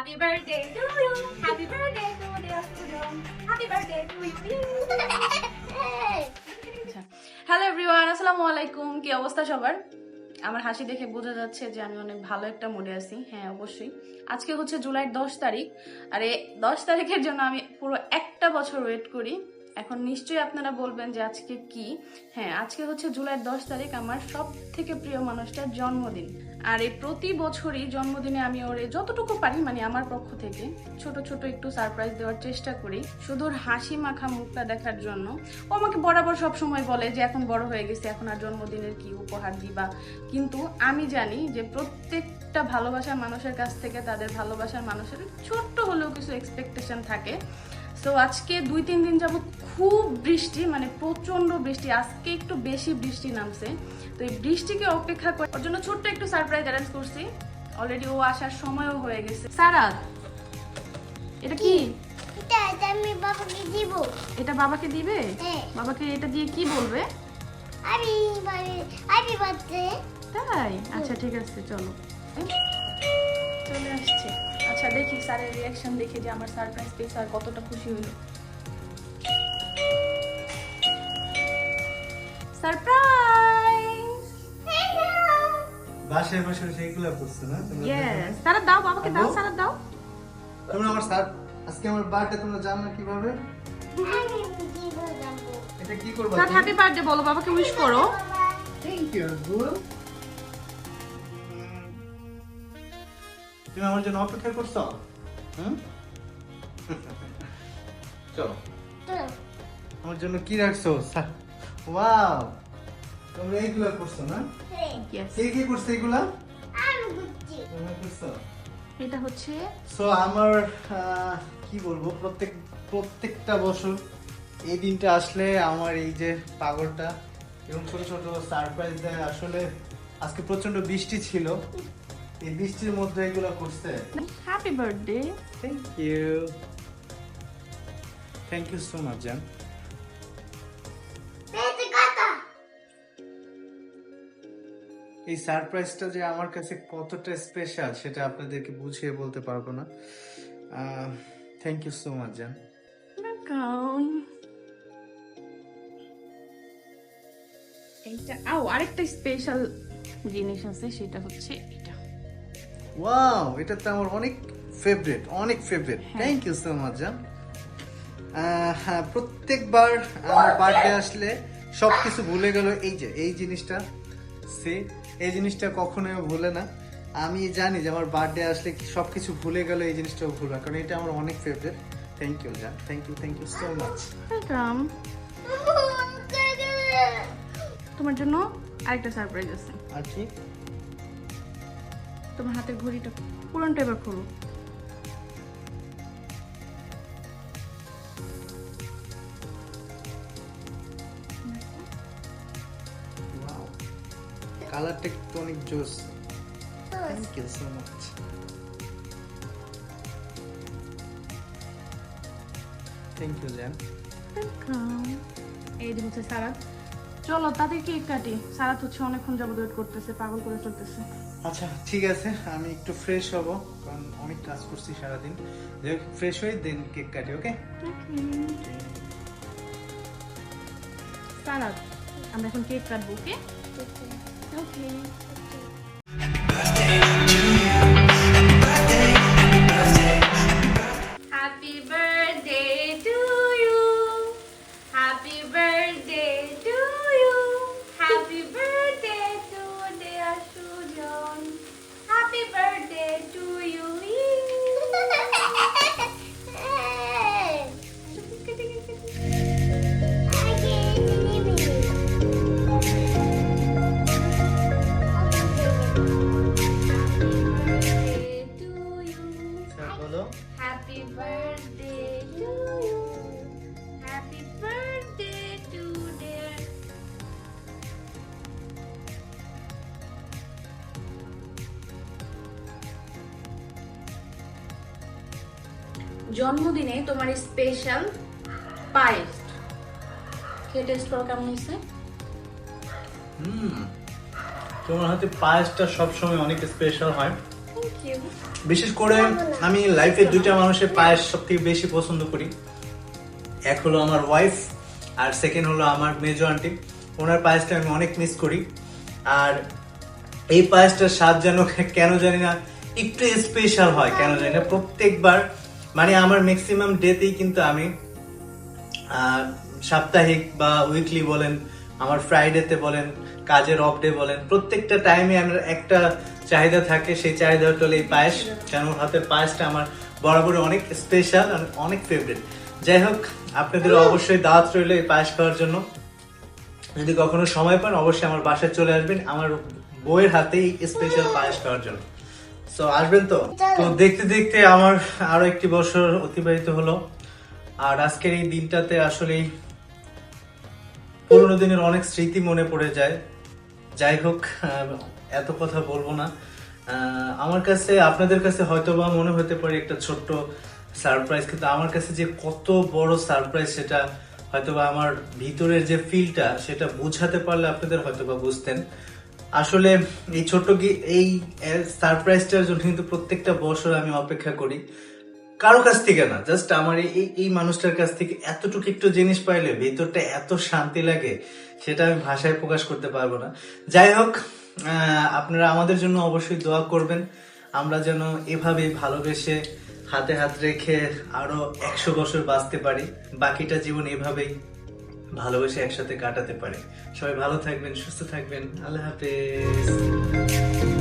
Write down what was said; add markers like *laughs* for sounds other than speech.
Happy birthday to you. Happy birthday to dear Sujong. Happy birthday to you. Hello everyone আসসালামু আলাইকুম। কি অবস্থা সবার? আমার হাসি দেখে বোঝা যাচ্ছে যে আমি অনেক ভালো একটা মুডে আছি। হ্যাঁ অবশ্যই। আজকে হচ্ছে জুলাইয়ের দশ তারিখ। আর এই দশ তারিখের জন্য আমি পুরো একটা বছর ওয়েট করি। এখন নিশ্চয়ই আপনারা বলবেন যে আজকে কি? হ্যাঁ আজকে হচ্ছে জুলাইয়ের দশ তারিখ, আমার সব থেকে প্রিয় মানুষটার জন্মদিন। আর এই প্রতি বছরই জন্মদিনে আমি ওরে যতটুকু পারি মানে আমার পক্ষ থেকে, ছোট ছোট একটু সারপ্রাইজ দেওয়ার চেষ্টা করি, শুধু হাসি মাখা মুখটা দেখার জন্য। ও আমাকে বরাবর সব সময় বলে যে, এখন বড় হয়ে গেছে, এখন আর জন্মদিনের কি উপহার দিবা? কিন্তু আমি জানি যে প্রত্যেকটা ভালোবাসার মানুষের কাছ থেকে তাদের ভালোবাসার মানুষের ছোট্ট হলেও কিছু এক্সপেকটেশন থাকে। সো আজকে দুই তিন দিন যাবত খুব বৃষ্টি মানে প্রচণ্ড বৃষ্টি। আজকে একটু বেশি বৃষ্টি নামছে। তো এই বৃষ্টিকে অপেক্ষা করে ওর জন্য ছোট্ট একটু সারপ্রাইজ অ্যারেঞ্জ করছি। অলরেডি ও আসার সময়ও হয়ে গেছে। সারাত এটা কি? এটা আমি বাবাকে দিব। এটা বাবাকে দিবে? হ্যাঁ। বাবাকে এটা দিয়ে কি বলবে? আমি আমি বাচ্চা তাই? আচ্ছা ঠিক আছে চলো। চলে আসছে। আচ্ছা দেখি স্যারের রিয়াকশন দেখি যে আমার সারপ্রাইজ পেয়ে স্যার কতটা খুশি হলো। সারপ্রাইজ বাসায় বসে বসে এগুলো করছ না? তোমরা ইয়েস সারা দাও বাবাকে দাও সারা দাও। তোমরা আমার স্যার আজকে আমার বার্থডে তোমরা জানো না কীভাবে? আমি দিব যাব এটা কি করবা স্যার হ্যাপি বার্থডে বলো বাবাকে উইশ করো। থ্যাংক ইউ গুল তুমি আমার জন্য অপেক্ষা করছ? হুম? *laughs* চলো। আমার জন্য কি রাখছো? Sir wow! তোমরা এইগুলো করছ না? হ্যাঁ। ইয়েস কে কি করছ এইগুলা আমি করছ। এটা হচ্ছে সো আমার আহ, কি বলব? প্রত্যেক প্রত্যেকটা বছর এই দিনটা আসলে আমার এই যে পাগলটা এবং ছোট ছোট সারপ্রাইজ দেয়। আসলে আজকে প্রচণ্ড বৃষ্টি ছিল। এই বৃষ্টির মধ্যে এগুলো করছে। Happy birthday thank you thank you so much জান এই সারপ্রাইজটা যে আমার কাছে কতটা স্পেশাল সেটা আপনাদেরকে বুঝিয়ে বলতে পারব না। থ্যাংক ইউ সো মাচ জান এইটা আও আরেকটা স্পেশাল জিনিস আছে সেটা হচ্ছে এটা। ওয়াও এটা তো আমার অনেক ফেভারিট অনেক favourite. Thank you so much জান হ্যাঁ প্রত্যেকবার আমার বার্থডে আসলে সবকিছু ভুলে গেল। এই যে এই জিনিসটা সে এই জিনিসটা কখনোই ভুলে না। আমি জানি যে আমার বার্থডে আসলে সবকিছু ভুলে গেল এই জিনিসটাও ভুলবে কারণ এটা আমার অনেক ফেভারিট থ্যাংক ইউ জান thank you thank you so much welcome তোমার জন্য আরেকটা সারপ্রাইজ আছে। আর কি? তোমার হাতের ঘড়িটা পুরনটা এবার খোলো কালারটা একটু অনেক জোস। Thank you so much thank you জান ওয়েলকাম এই যে হচ্ছে সারাত চলো তাদের কেক কাটি। সারা তো হচ্ছে অনেকক্ষণ যাবত ওয়েট করতেছে পাগল করে চলতেছে। আচ্ছা ঠিক আছে আমি একটু ফ্রেশ হব কারণ আমি কাজ করছি সারাদিন। যে ফ্রেশ হয়ে দেন কেক কাটি ওকে সারা আমরা এখন কেক কাটবো ওকে ওকে জন্মদিনে তোমার স্পেশাল পায়েস। খেয়ে টেস্ট করো কেমন হয়েছে? হুম তোমার হাতে পায়েসটা সবসময় অনেক স্পেশাল হয়। বিশেষ করে আমি লাইফে দুইটা মানুষের পায়েস সব থেকে বেশি পছন্দ করি। এক হলো আমার ওয়াইফ আর সেকেন্ড হলো আমার মেজো আন্টি ওনার পায়েসটা আমি অনেক মিস করি। আর এই পায়েসটার স্বাদ যেন কেন জানি না একটু স্পেশাল হয় কেন জানি না। প্রত্যেকবার মানে আমার ম্যাক্সিমাম ডেতেই কিন্তু আমি সাপ্তাহিক বা উইকলি বলেন, আমার ফ্রাইডেতে বলেন, কাজের অফ ডে বলেন, প্রত্যেকটা টাইমে আমার একটা চাহিদা থাকে, সেই চাহিদা হলো এই পায়েস, কেন হাতের পায়েসটা আমার বরাবর অনেক স্পেশাল অনেক ফেভারিট যাই হোক, আপনাদের অবশ্যই দাওয়াত রইল এই পায়েস খাওয়ার জন্য। যদি কখনো সময় পান, অবশ্যই আমার বাসায় চলে আসবেন, আমার বইয়ের হাতেই স্পেশাল পায়েস খাওয়ার জন্য। তো আসবেন তো? তো দেখতে দেখতে আমার আরও একটি বছর অতিবাহিত হলো। আর আজকের এই দিনটাতে আসলেই পুরোনো দিনের অনেক স্মৃতি মনে পড়ে যায়। যাই হোক এত কথা বলব না। আমার কাছে আপনাদের কাছে হয়তো বা মনে হতে পারে একটা ছোট্ট সারপ্রাইজ কিন্তু আমার কাছে যে কত বড় সারপ্রাইজ সেটা হয়তো বা আমার ভিতরের যে ফিলটা সেটা বোঝাতে পারলে আপনাদের হয়তো বা বুঝতেন। আসলে এই ছোট্ট এই সারপ্রাইজটার জন্য কিন্তু প্রত্যেকটা বছর আমি অপেক্ষা করি। কারও কাছ থেকে না জাস্ট আমার এই- এই এই মানুষটার কাছ থেকে এতটুকু একটু জিনিস পাইলে ভিতরটা এত শান্তি লাগে, সেটা আমি ভাষায় প্রকাশ করতে পারব না। যাই হোক আপনারা আমাদের জন্য অবশ্যই দোয়া করবেন। আমরা যেন এভাবে ভালোবেসে হাতে হাত রেখে আরও একশো বছর বাঁচতে পারি। বাকিটা জীবন এভাবেই ভালোবেসে একসাথে কাটাতে পারে। সবাই ভালো থাকবেন সুস্থ থাকবেন। আল্লাহ হাফেজ।